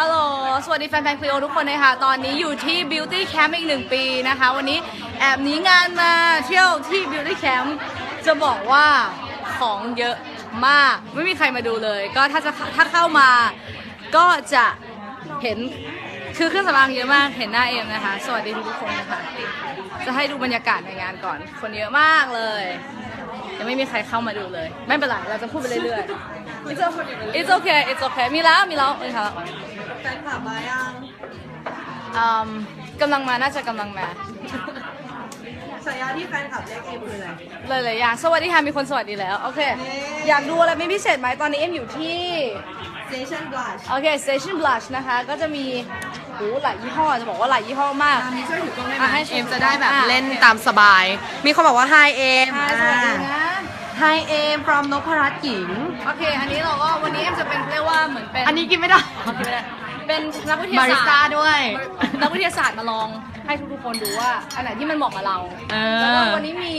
ฮัลโหล สวัสดีแฟนๆคลีโอทุกคนนะคะ ตอนนี้อยู่ที่ Beauty Camp อีกหนึ่งปีนะคะ วันนี้แอบหนีงานมาเที่ยวที่ Beauty Camp จะบอกว่าของเยอะมาก ไม่มีใครมาดูเลย ก็ถ้าจะถ้าเข้ามาก็จะเห็น คือเครื่องสำอางเยอะมาก เห็นหน้าเอ็มนะคะ สวัสดีทุกคนนะคะ จะให้ดูบรรยากาศในงานก่อน คนเยอะมากเลย ยังไม่มีใครเข้ามาดูเลย ไม่เป็นไร เราจะพูดไปเรื่อยๆ It's okay It's okay มีแล้ว มีแล้วมีแล้ว ฟนคลับมายังอืมกำลังมาน่าจะกำลังมาฉายาที่แฟนคลับเรียกเอมคืออะไรเลยเลยอย่างสวัสดีค่ะมีคนสวัสดีแล้ว โอเค เย้ อยากดูอะไรเป็นพิเศษไหมตอนนี้เอ็มอยู่ที่ Station Blush โอเค Station Blush นะคะ ก็จะมีโหหลายยี่ห้อจะบอกว่าหลายยี่ห้อมาก มีช่วยถือกล้องได้ไหมอะให้ช่วยเอมจะได้แบบอะ เล่นตามสบาย มีคนบอกว่า Hi เอมค่ะสวัสดีนะ Hi เอม from นพรัตน์หญิง โอเค อันนี้เราก็วันนี้เอ็มจะเป็นเรียกว่าเหมือนเป็นอันนี้กินไม่ได้โอเคไม่ได้ เป็นนักวิทยาบาริสศาต้าสตร์ด้วย นักวิทยาศาสตร์มาลองให้ทุกๆคนดูว่าอันไหนที่มันเหมาะกับเราเอแล้วก็อวันนี้มี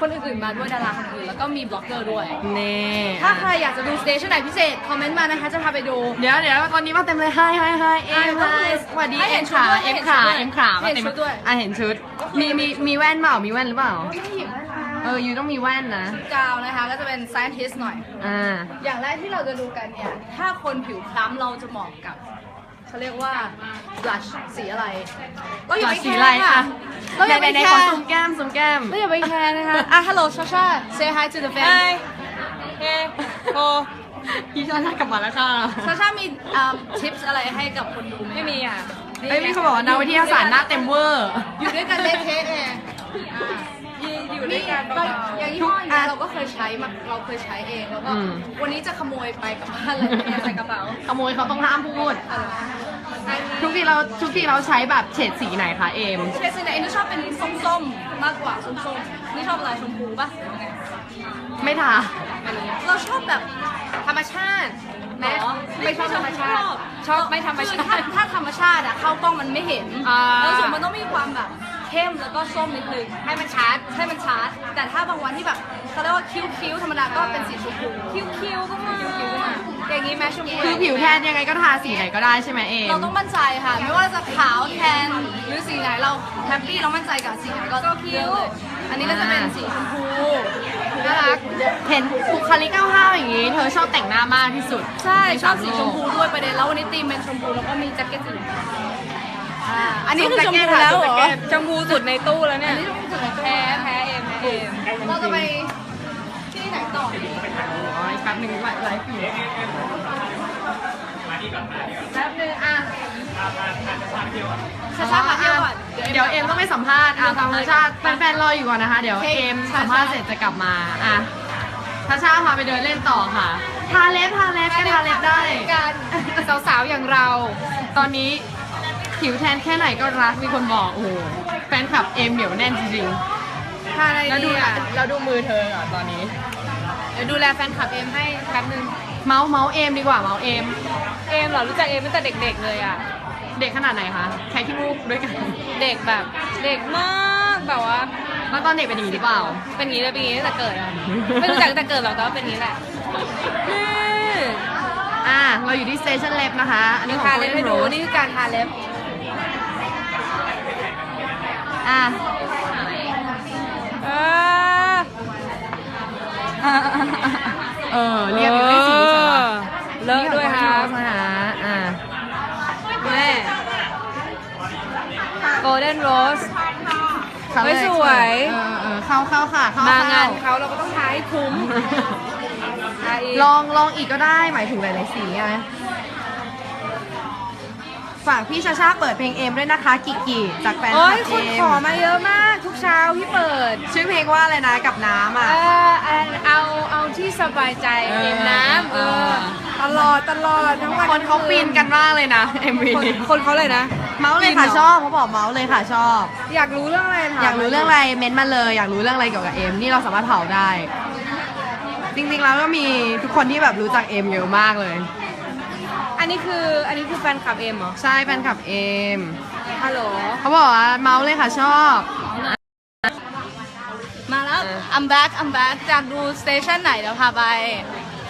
คนอื่นๆมาด้วยดาราคนอื่นแล้วก็มีบล็อกเกอร์ด้วย นี่ถ้าใครอยากจะดูสเตชันไหนพิเศษ คอมเมนต์มานะคะ จะพาไปดู เดี๋ยวเดี๋ยวตอนนี้มาเต็มเลย Hi Hi Hi เอมอะ Hi สวัสดีให้เห็เอ็นมชุดขาด้วยเอ็มให้เห็นขาชุดด้วยเอ็มขาให้เห็นชุดด้วย อะเห็นชุด มีมีมีแว่นเปล่ามีแว่นหรือเปล่าไม่ได้หยิบแว่นมาเออยูต้องมีแว่นนะ กาวนะคะก็จะเป็น scientist หน่อย อ่า อย่างแรกที่เราจะดูกันเนี่ย ถ้าคนผิวคล้ำเราจะเหมาะกับ เขาเรียกว่า blush สีอะไรเราอย่าไปสีแคอะไรร์คะค่ะเราอย่าไปในแคขอร์ซูมแก้มซูมแก้มเราอย่าไปแคร์นะคะอะ hello Shasha say hi to the fan เฮ้โอพี่ชาชากลับมาแล้วค่ะชาชามีทิปส์อะไรให้กับคนดูไหมไม่มีอะเอ้ยมีคนบอกว่านักวิทยาศาสตร์หน้าเต็มเวอร์ อยู่ด้วยกันเละเทะเอง อยู่ด้วยกันอย่างยี่ห้ออย่างเงี้ยเราก็เคยใช้มาเราเคยใช้เองแล้วก็อืม วันนี้จะขโมยไปกลับบ้านเลยเนี่ยใส่กระเป๋าขโมยเขาต้องห้ามพูด อะไรทุกทีเราทุกทีเราใช้แบบเฉดสีไหนคะเอม เชสซี่เนี่ยนี่ชอบเป็นส้มๆมากกว่าส้มๆนี่ชอบอะไรชมพูป่ะไม่ทาเราชอบแบบธรรมชาติแม้ไม่ชอบธรรมชาติชอบไม่ธรรมชาติถ้าธรรมชาติอะเข้ากล้องมันไม่เห็นอ่า แล้วส่วนมันต้องมีความแบบ เข้มแล้วก็ส้มนิดนึงให้มันชาร์จให้มันชาร์จแต่ถ้าบางวันที่แบบเขาเรียกว่าคิ้วคิ้วๆธรรมดาก็เป็นสีชมพูคิ้วคิ้วก็มาคิ้วคิ้วก็มาอย่างนี้แม้ชมพู คือผิวแทนยังไงก็ทาสีไหนก็ได้ใช่ไหมเอมเราต้องมั่นใจค่ะ ไม่ว่าจะขาวแทนหรือสีไหนเราแฮปปี้เรามั่นใจกับสีไหนก็คิ้วเลยอันนี้ก็จะเป็นสีชมพูน่ารักเห็นบุคลิกห้าวๆอย่างนี้ เธอชอบแต่งหน้ามากที่สุดใช่ชอบสีในชสามมโลกพูด้วยประเด็นแล้ววันนี้ธีมเป็นชมพูแล้วก็มีแจ็คเก็ตสีชมพู อ่าอันนี้คือแจ็ชคมเก็พูตแล้วเหรแจ็อคเก็ตชมพูสุดในตู้แล้วเนี่ยอันนี้ชมพูสุดในตู้แพ้แพ้เองแพ้เองเราจะไปที่ไหนต่อดีอ๋ออีกแป๊บหนึ่งไลฟ์อยู่แป๊บนึงอะชาชามาเที่ยวก่อนเดี๋ยวเอมต้องไปสัมภาษณ์อะธรรมชาติแฟนๆรออยู่ก่อนนะคะ เดี๋ยวเอมสัมภาษณ์เสร็จจะกลับมาอะทาชาพาไปเดินเล่นต่อค่ะทาเล็บทาเล็บก็ทาเล็บได้กันสาวๆอย่างเรา ตอนนี้ ผิวแทนแค่ไหนก็รักมีคนบอกโอ้โหแฟนคลับเอมเหนียวแน่นจริงทาอะไรๆแล้วดูดีอะแล้วดูมือเธออะตอนนี้ เดี๋ยวดูแลแฟนคลับเอ็มให้แป๊บนึงเมาส์เมาส์เอมดีกว่าเมาส์เอมเอ็มเหรอรู้จักเอ็มตั้งแต่เด็กๆเลยอะ เด็กขนาดไหนคะใช้ที่มูกด้วยกัน เด็กแบบ เด็กมากแบบว่า แล้วตอนเด็กเป็นอย่างนี้หรือเปล่า เป็นอย่างนี้เลยเป็นอย่างนี้ตั้งแต่เกิดอะไม่รู้จักตั้งแต่เกิดหรอกแต่ว่าเป็นอย่างนี้แหละนี่อะเราอยู่ที่สเตชันเล็บนะคะ อันนี้ของ ทาโคเล็บเดให้นโรดูสนี่คือการทาเล็บ อะเออเออเรียกอยู่ได้สีใช่ปะเลอะด้วยครับนี่ของ Golden Rose นะคะอะแม่ Golden Rose เขาเลยเฮ้ยสวยเออเออเข้าเข้าค่ะเข้ามางานเข้าเขาเราก็ต้องทาให้คุ้มทาอีกลองลองอีกก็ได้หมายถึงหลายๆสีไง ฝากพี่ชาชาเปิดเพลงเอมด้วยนะคะกิกิจากแฟนคโอ้ลัยบคนเอขอมมาเยอะมากทุกเช้าพี่เปิด ชื่อเพลงว่าอะไรนะกับน้ำเออะอเอาเอาที่สบายใจเออ เอ็มน้ำเออเออตลอดตลอดทั้งวันคนเขาฟินกันมากเลยนะ MV คนคนเขาเลยนะ เมาส์เลยค่ะชอบเขาบอกเมาส์เลยค่ะชอบ อยากรู้เรื่องอะไรถมอยากรู้เรื่องอะไรเม้นต์มาเลยอยากรู้เรื่องอะไรเกี่ยวกับเอมนี่เราสามารถเผาได้ จริงๆแล้วก็มีทุกคนที่แบบรู้จักเอมเยอะมากเลย อันนี้คืออันนี้คือแฟนคลับเอ็มเหรอ ใช่แฟนคลับเอมฮัลโหล เขาบอกว่าเมาส์เลยค่ะชอบ มาแล้วเออ I'm back I'm back จากดูสเตชันไหนเดี๋ยวพาไป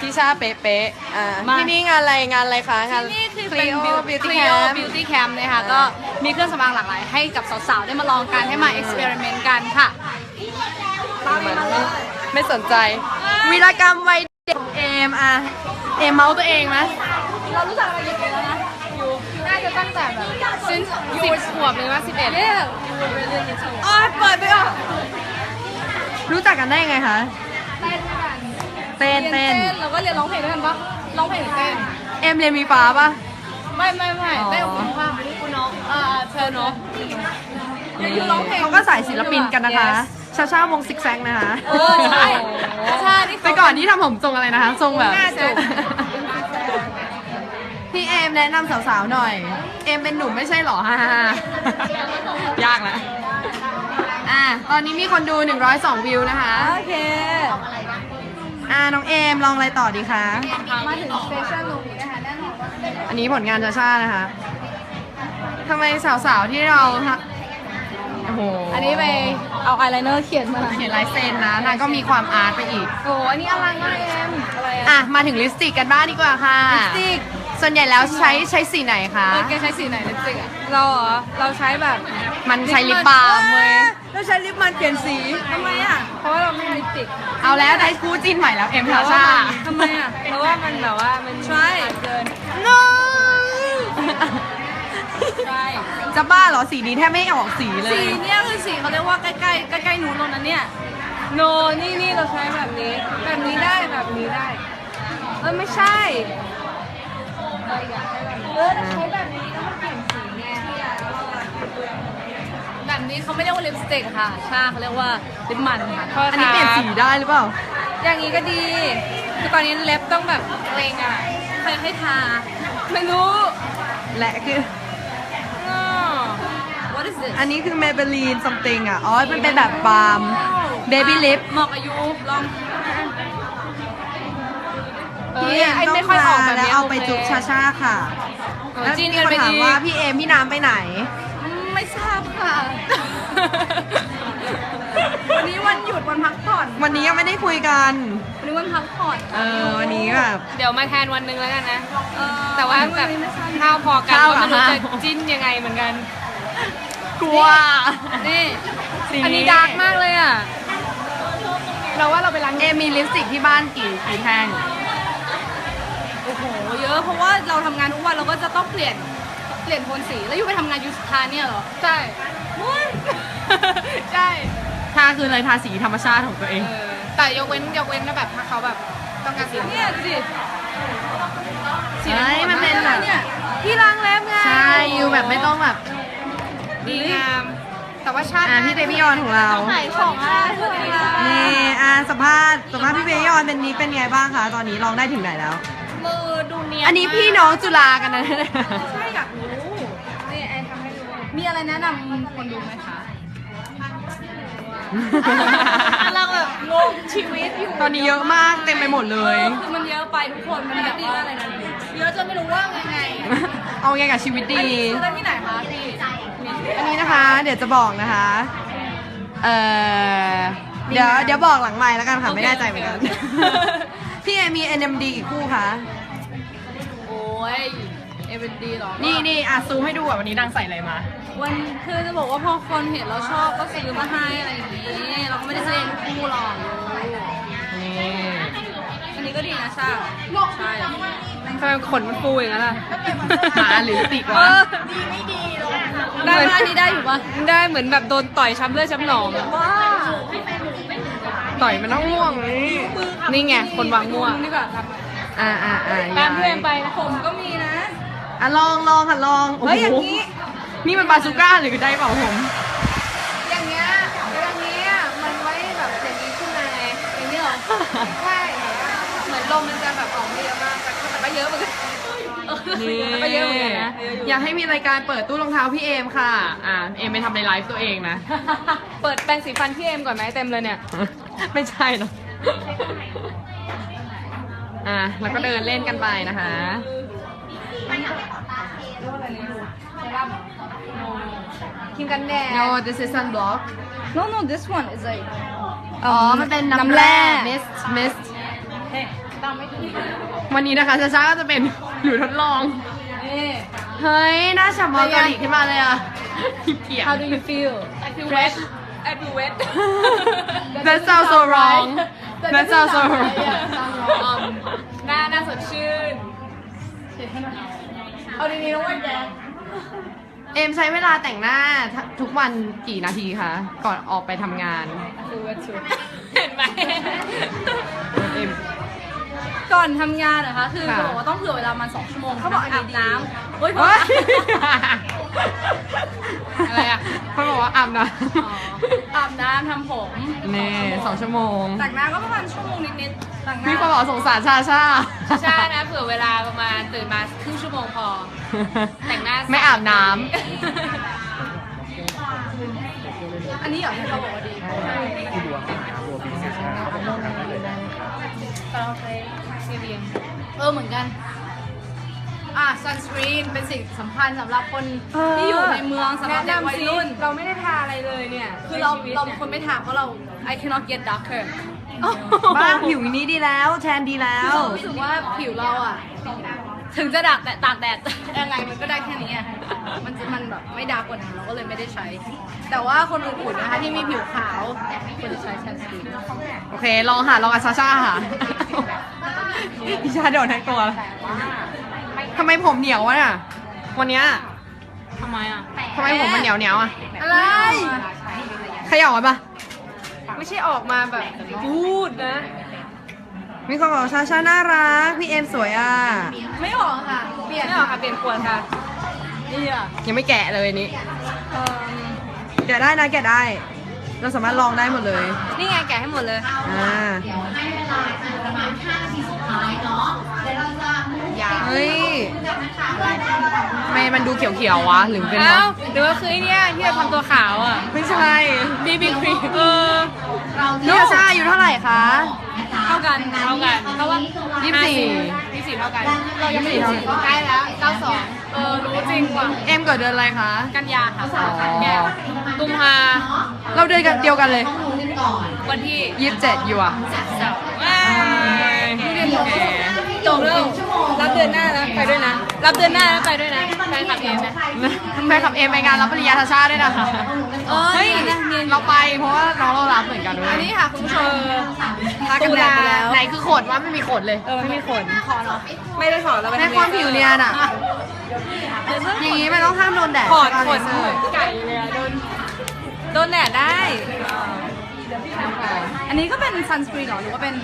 พี่ชาเป๊ะๆอ่ามา ที่นี่งานอะไรงานอะไรคะงาน ที่นี่คือเป็น Clio Beauty Clio Camp Beauty Camp นะคะก็มีเครื่องสำอางหลากหลายให้กับสาวๆ ได้มาลองกันให้มา experiment กันค่ะตามมาเลยไม่สนใจ วีรกรรมวัยเด็กของเอมอะ เอมเมาส์ตัวเองไหม เรารู้จักกันกี่ปีแล้วนะอยู่น่าจะตั้งแต่แบบ since สิบขวบเลยว่าสิบเอ็ดเนี่ยอ๋อเปิดไปอะรู้จักกันได้ยังไงคะเต้นกันเต้นเรียเต้นแล้วก็เรียนร้องเพลงด้วยกันปะร้องเพลงหรือเต้นเอมเรียนมีฟ้าปะไม่ไม่ไม่อ๋อเต้นกับคุณว่าคุณน้องอ่าเธอเนาะยังอยู่ร้องเพลงเขาก็สายศิลปินกันนะคะ Yes ชาชาวงซิกแซกนะคะ เออ ใช่ใช่นี่เขาแต่ก่อนที่ทำผมทรงอะไรนะคะ ทรงแบบหน้าจุก พี่เอมแนะนำสาวๆหน่อย เอมเป็นหนุ่มไม่ใช่หรอฮ่าๆๆยากนะอะตอนนี้มีคนดู 102 วิวนะคะ โอเค อ่าน้องเอมลองอะไรต่อดีคะ มาถึงสเปเชียลลุคนี้นะคะแน่นอนว่าอันนี้ผลงานชาชานะคะทำไมสาวๆที่เราฮะโอ้โหอันนี้ไปเอาอายไลเนอร์เขียนมาเขียนลายเซ็นนะนางก็มีความอาร์ตไปอีก โอ้อันนี้อลังมากเอ็มอะไรอะอะมาถึงลิปสติกกันบ้างดีกว่าค่ะ ลิปสติก ส่วนใหญ่แล้วใช้ใช้สีไหนคะ เออแกใช้สีไหนลิปสติกอะเราเหรอเราใช้แบบมันใช้ลิปบาล์มเว้ย เราใช้ลิปมันเปลี่ยนสีทำไมอะเพราะว่าเราไม่มีลิปสติกเอาแล้วได้คู่จิ้นใหม่แล้วเอ็มทาชาทำไมอะเพราะว่ามันแบบว่ามันใช่เกิน no ใช่จะบ้าเหรอสีนี้แทบไม่ออกสีเลสีย เนี่ยคือสีเขาเรียกว่าใกล้ๆใกล้ๆนูนแล้วนะเนี่ยโนนี่นี่เราใช้แบบนี้ แบบนี้ได้แบบนี้ได้เออไม่ใช่ เออเราใช้แบบนี้แล้วมันเปลี่ยนสีไงแบบนี้เขาไม่เรียกว่าลิปสติกค่ะชาเขาเรียกว่าลิปมันค่ะอันนี้เปลี่ยนสีได้หรือเปล่า อย่างนี้ก็ดี คือตอนนี้เล็บต้องแบบเกรงอะใครให้ทา ไม่รู้และคืออ้อ What is this อันนี้คือ Maybelline something อะ อ๋อ มันเป็นแบบบาล์ม Baby Lip เหมาะกับยูลองเออ พี่เอมไอ้ต้อไม่งค่อยอมาอกแบบแล้วนี้เอาไปโคจุบชาชาค่ะ เออแล้วจิ้มีนกันคนไปถามดีว่าพี่เอมพี่น้ำไปไหน อืมไม่ทราบค่ะ วันนี้วันหยุดวันพักผ่อนวันนี้ยังไม่ได้คุยกัน วันนี้วันพักผ่อนเออวันนี้แบบ เดี๋ยวมาแทนวันหนึ่งแล้วกันนะ เออแต่ว่าแบบนนี้ไม่ทรบข้าวพอกันข้าวก็กับไม่รู้ข้าวจะจิ้นยังไงเหมือนกัน กลัว นี่ สี อันนี้ดาร์กมากเลยอะ เราว่าเราไปล้างเอมมีลิปสติกที่บ้านกี่กี่แท่งโอ้โห เยอะ เพราะว่าเราทำงานทุกวันเราก็จะต้องเปลี่ยนเปลี่ยนโทนสีแล้วอยู่ไปทำงานยูสคาเนี่ยเหรอใช่ใช่ทาคืออะไรทาสีธรรมชาติของตัวเอง เออแต่ยกเว้นยกเว้นนะแบบถ้าเขาแบบต้องการสีเนี่ยดูดิเฮ้ยมันเป็นแบบ เนี่ยพี่ล้างเล็บไงใช่ยูแบบไม่ต้องแบบ ดีงามแต่ว่าชาติอะพี่เบบี้ออนของเราขายของอะไรเพื่อนล่ะนี่อะสัมภาษณ์สัมภาษณ์พี่เบบี้ออนเป็นนี้เป็นไงบ้างคะตอนนี้ลองได้ถึงไหนแล้วมือ ดูเนียนอันนี้พี่น้องจุฬากันนะใช่อยากรู้นี่ไอทำให้ดูมีอะไรแนะนำคนดูไหมคะเราแบบงงชีวิตอยู่ตอนนี้เยอะมากเต็มไปหมดเลย คือมันเยอะไปทุกคนมันแบบว่าอะไรนะเยอะจนไม่รู้ว่าไงไงเอาไงกับชีวิตอันดีนี้ซื้อได้ที่ไหนคะพี่อันนี้นะคะ เดี๋ยวจะบอกนะคะ เอ่อเดี๋ยวเดี๋ยวบอกหลังไมค์แล้วกันค่ะ ไม่แน่ใจเหมือนกัน พี่เอมี NMD กี่คู่คะโอ้ ยเอเวนดีหรอนี่นี่อะซูมให้ดูอะวันนี้นางใส่อะไรมา วันคือจะบอกว่าพอคนเห็นเราชอบก็ซื้อมาให้อะไรอย่างนี้ เราก็ไม่ได้ซื้อเองทุกคู่หรอกนี่อันนี้ก็ดีนะชาใช่ทำไมขนมันฟูอย่างนั้นล่ะหมาหรือติกเอวะอได้ไหมอันนี้ได้อยู่ปะได้เหมือนแบบโดนต่อยช้ำเลือดช้ำหนองอะว้าต่อยมันต้องม่วงนี่นี่ไงคนวางมั่วดีกว่าครับ อ่าอ่าอ่าตามเพื่อนไปนะผมก็มีนะอะลองลองค่ะลองโอ้เฮ้ยโหอย่างนี้ นี่มันบาซูก้าหรือได้เปล่าผม อย่างเงี้ยอย่างเงี้ยมันไว้แบบอย่างนี้ขึ้นมาไงอย่างนี้เหรอใช่เหมือนลมมันจะแบบออกไม่เยอะมากแต่แต่ก็เยอะเหมือนกันนี่แต่ก็เยอะเหมือนกันนะเยอะอยู่อยากให้มีรายการเปิดตู้รองเท้าพี่เอมค่ะ อ่าเอมไปทำในไลฟ์ตัวเองนะ เปิดแปรงสีฟันพี่เอ็มก่อนไหมเต็มเลยเนี่ย ไม่ใช่เนอะ อะแล้วก็เดินเล่นกันไปนะคะครีมกันแดด No this is sunblock no no this one is like อ๋อ มันเป็นน้ำแร่ mist mist ตามไม่ถึงวันนี้นะคะชาชาก็จะเป็นหนูทดลองนี่เฮ้ยหน่าฉ่ำมอเกาหลีขึ้นมาเลยอะเกลียด How do you feel I feel wet I feel wet That sounds so wrong That sounds so wrong อืม หน้าหน้าสดชื่น เอาดีๆนะเว้ยแกเอมใช้เวลาแต่งหน้าทุกวันกี่นาทีคะ ก่อนออกไปทำงาน feel wet too เห็นไหมเอมก่อนทำงานเหรอคะ คือค่ะ บอกว่าต้องเผื่อเวลามันสองชั่วโมงเขาบอกอาบน้ำเฮ้ยเฮ้ยอะไรอะเขาบอกว่าอาบน้อ๋ออาบน้ำทำผมำนี่สองชั่วโมง แต่งหน้าก็ประมาณชั่วโมงนิดๆ แต่งหน้า พี่เขาบอกสงสารชาชาชานะเผื่อเวลาประมาณตื่นมาครึ่งชั่วโมงพอ แต่งหน้าไม่อาบน้อันนี้เหรอที่เขาบอกว่าดีเออเหมือนกัน อะ sunscreen เป็นสิ่งสำคัญสำหรับคนที่อยู่ในเมืองสำหรับเด็กวัยรุ่น เราไม่ได้ทาอะไรเลยเนี่ยคือเราเราเป็นคนไม่ถามเพราะเรา I cannot get darker ำบ้าผิวนี้ดีแล้วแทนดีแล้คือวเรารู้สึกว่าผิวเราอะ ถึงจะดักแต่ตากแดดยังไงมันก็ได้แค่นี้อะมันจะมันแบบไม่ดาร์กกว่านั้นเราก็เลยไม่ได้ใช้ แต่ว่าคนอื่นๆนะคะที่มีผิวขาวควรจะใช้ sunscreen โอเค ลองค่ะ ลองกับชาชาค่ะพี่ชาโดนทั้งตัว ทำไมผมเหนียววะเนี่ยวันเนี้ยทำไมอะ ทำไมผมมันเหนียวเหนียวๆอะ อะไรเขย่ากันปะไม่ใช่ออกมาแบบพูดนะ มีคนบอกชาชาน่ารัก พี่เอ็มสวยอะ ไม่ออกค่ะ เปลี่ยนไม่ออกค่ะ เปลี่ยนขวดค่ะนี่อะยังไม่แกะเลยนี่เอิ่มแกะได้นะแกะได้ เราสามารถลองได้หมดเลย นี่ไงแกะให้หมดเลย อ่า เฮ้ยทำไมมันดูเขียวๆวะหรือเป็นเพเอ้าราะหรือว่าคือไอ้เนี่ยที่เราทำตัวขาวอะไม่ใช่บีบีครีมเออพี่ชาชาอายู่เท่าไหร่คะ เท่ากันเท่ากันเพราะว่ายี่สิบสี่ ยี่สิบสี่เท่ากัน เรายังไม่ถึงใกล้แล้วเก้าสองเออรู้จริงว่ะเอ็มเกิดเดือนอะไรคะ กันยาค่ะอ๋อแกกุมภาเราเดือนกันเดียวกันเลยวันที่ยี่สิบเจ็ดอยู่อะสามว้าย จบแล้วรับเดือนหน้าแล้วไปด้วยนะ รับเดือนหน้าแล้วไปด้วยนะแฟนคลับเองนะแฟนขับเอ็มไปงานรับปริญญาชาชาด้วยนะคะเออเฮ้ยนี่นะเนี่ยเราไปเพราะว่าน้องเรารับเหมือนกันด้วยอันนี้ค่ะคุณผู้ชมทากันแดดไปแล้วตุลาไหนคือขนว่าไม่มีขนเลยเออไม่มีขนขอเนาะไม่ได้ถอดแล้วไปในความผิวเนียนอะอย่างนี้ไม่ต้องห้ามโดนแดดถอดใช่ขปะนเลเซอร์ไก่เลยอะโดนโดนแดดได้ อันนี้ก็เป็น sunscreen เหรอหรือว่าเป็น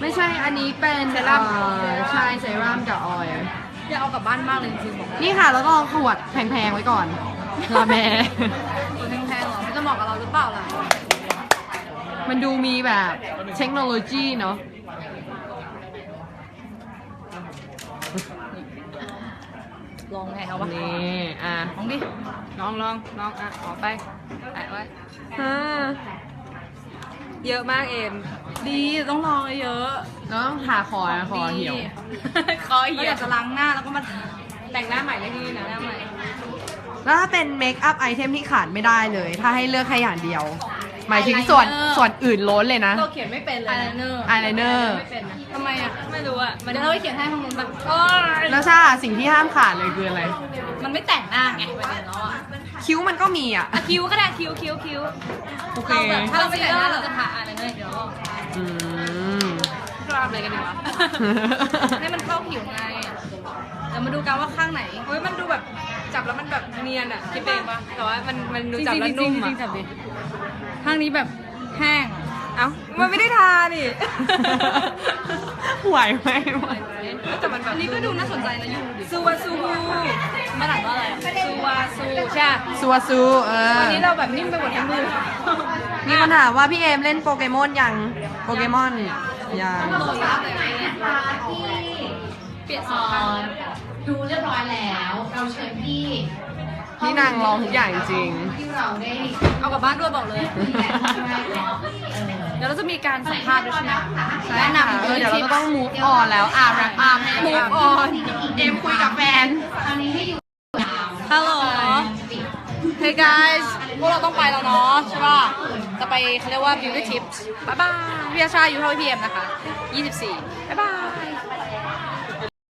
ไม่ใช่อันนี้เป็นเซรั่มใช่เซรั่มกับออยล์อยากเอากลับบ้านมากเลยจริงๆบอกนี่ค่ะแล้วก็เอาขวดแพงๆไว้ก่อนลาแมแพงๆเหรอมันจะเหมาะกับเราหรือเปล่าล่ะมันดูมีแบบเทคโนโลยีเนาะลองไงเอาปะนี่อะลองดิลองลองลองอะขอไปแปะไว้ อ่า เยอะมากเอ็มดีต้องลองเยอะแล้วต้องทาคอนะคอเหี่ยวดีคอเราเหี่อยยากจะล้างหน้าแล้วก็มาทาแต่งหน้าใหม่ได้ที่นี่นะหน้าใหม่แล้วถ้าเป็นเมคอัพไอเทมที่ขาดไม่ได้เลย ถ้าให้เลือกแค่อย่างเดียว หมายถึงส่วนส่วนอื่นล้นเลยนะเราเขียนไม่เป็นเลยอายไลเนอร์อายไลเนอร์ ไม่เป็นนะทำไมอะ ไม่รู้อะ มันเดี๋ยวเราไปเขียนให้ข้างบนแบบโอ้ยแล้วชาสิ่งที่ห้ามขาดเลยคืออะไร มันไม่แต่งหน้าไงประเด็นแล้วอะ คิ้วมันก็มีอะ อะคิ้วก็ได้คิ้วคิ้วคิ้วโอเค เราแบบถ้าเราไม่แต่งหน้าเราจะทาอะไรเลยเดี๋ยวอืม กราบเลยกันดีกว่า ให้มันเข้าผิวไงเดี๋ยวมาดูกันว่าข้างไหนเฮ้ยมันดูแบบจับแล้วมันแบบเนียนอะคิดเองปะแต่ว่ามันมันดูจริงจับๆแล้วจรินุ่งมๆจริอะงๆจับดิข้างนี้แบบแห้งเอ้ามันไม่ได้ทานี่ ไหวไหมไหว แต่มันแบบอันนี้ก็ดูน่าสนใจนะยูดิ ซูวาซูฮู มันอ่านว่าอะไรอะซูวาซูใช่ซัวซูเออวันนี้เราแบบนิ่มไปหมดทั้งมือมีคนถามว่าพี่เอมเล่นโปเกมอนยังโปเกมอนยังโหลดแล้วเลยเปลี่ยนสองข้างดูเรียบร้อยแล้ว เราเชิญพี่นี่นางลองทุกอย่างจริง ที่เราได้เอากลับบ้านด้วยบอกเลยคุยกันครั้งแรกแล้วเดี๋ยวเราจะมีการสัมภาษณ์ด้วยใช่ไหมใช่แนะค่ะนำเออเดี๋ยวเราจะต้อง move on แล้วอะ wrap up ให้ move on เอมคุยกับแฟนตอนนี้ให้อยู่ยาว ฮัลโหล Hey guys พวกเราต้องไปแล้วเนาะใช่ป่ะ จะไปเขาเรียกว่า beauty tips บ๊ายบายพี่อาชาอยู่เท่าพี่เอ็มนะคะ 24 บ๊ายบาย